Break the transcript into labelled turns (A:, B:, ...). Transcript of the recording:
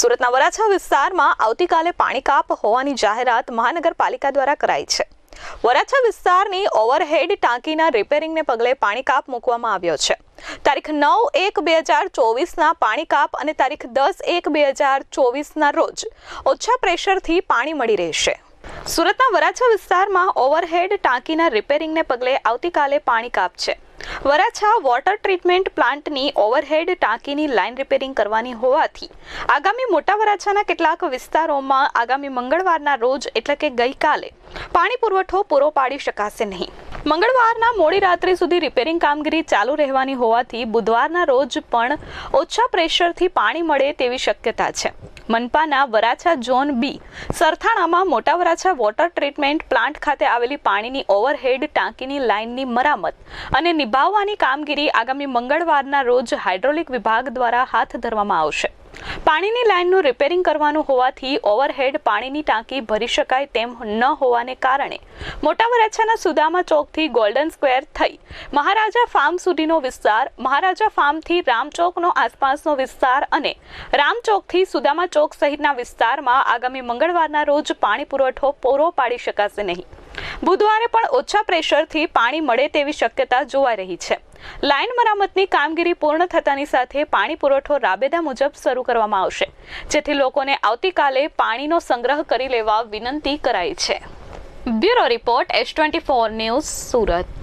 A: સુરતના વરાછા વિસ્તારમાં આવતીકાલે પાણી કાપ હોવાની જાહેરાત મહાનગરપાલિકા દ્વારા કરાઈ છે. વરાછા વિસ્તારની ઓવરહેડ ટાંકીના રિપેરિંગને પગલે પાણી કાપ મૂકવામાં આવ્યો છે. તારીખ નવ એક બે હજાર ચોવીસના પાણી કાપ અને તારીખ દસ એક બે હજાર ચોવીસના રોજ ઓછા પ્રેશરથી પાણી મળી રહેશે. સુરતના વરાછા વિસ્તારમાં ઓવરહેડ ટાંકીના રિપેરિંગને પગલે આવતીકાલે પાણી કાપ છે. વરાછા વોટર ટ્રીટમેન્ટ પ્લાન્ટની ઓવરહેડ ટાંકીની લાઇન રિપેરિંગ કરવાની હોવાથી આગામી મોટા વરાછાના કેટલાક વિસ્તારોમાં આગામી મંગળવારના રોજ એટલે કે ગઈકાલે પાણી પુરવઠો પૂરો પાડી શકાશે નહીં. મંગળવારના મોડી રાત્રે સુધી રિપેરિંગ કામગીરી ચાલુ રહેવાની હોવાથી બુધવારના રોજ પણ ઓછા પ્રેશરથી પાણી મળે તેવી શક્યતા છે. મનપાના વરાછા ઝોન બી સરથાણામાં મોટા વરાછા વોટર ટ્રીટમેન્ટ પ્લાન્ટ ખાતે આવેલી પાણીની ઓવરહેડ ટાંકીની લાઇનની મરામત અને નિભાવવાની કામગીરી આગામી મંગળવારના રોજ હાઇડ્રોલિક વિભાગ દ્વારા હાથ ધરવામાં આવશે. પાણીની લાઇનનું રિપેરિંગ કરવાનું હોવાથી ઓવરહેડ પાણીની ટાંકી ભરી શકાય તેમ ન હોવાને કારણે મોટા વરાછાના સુદામા ચોકથી ગોલ્ડન સ્ક્વેર થઈ મહારાજા ફાર્મ સુધીનો વિસ્તાર, મહારાજા ફાર્મથી રામચોકનો આસપાસનો વિસ્તાર અને રામચોકથી સુદામા ચોક સહિતના વિસ્તારમાં આગામી મંગળવારના રોજ પાણી પુરવઠો પૂરો પાડી શકાશે નહીં. બુધવારે પણ ઓછા પ્રેશરથી પાણી મળે તેવી શક્યતા જોવાઈ રહી છે. લાઇન મરામતની કામગીરી પૂર્ણ થતાની સાથે પાણી પુરવઠો રાબેદા મુજબ શરૂ કરવામાં આવશે, જેથી લોકોને આવતીકાલે પાણીનો સંગ્રહ કરી લેવા વિનંતી કરાઈ છે. Bureau report S twenty four news Surat.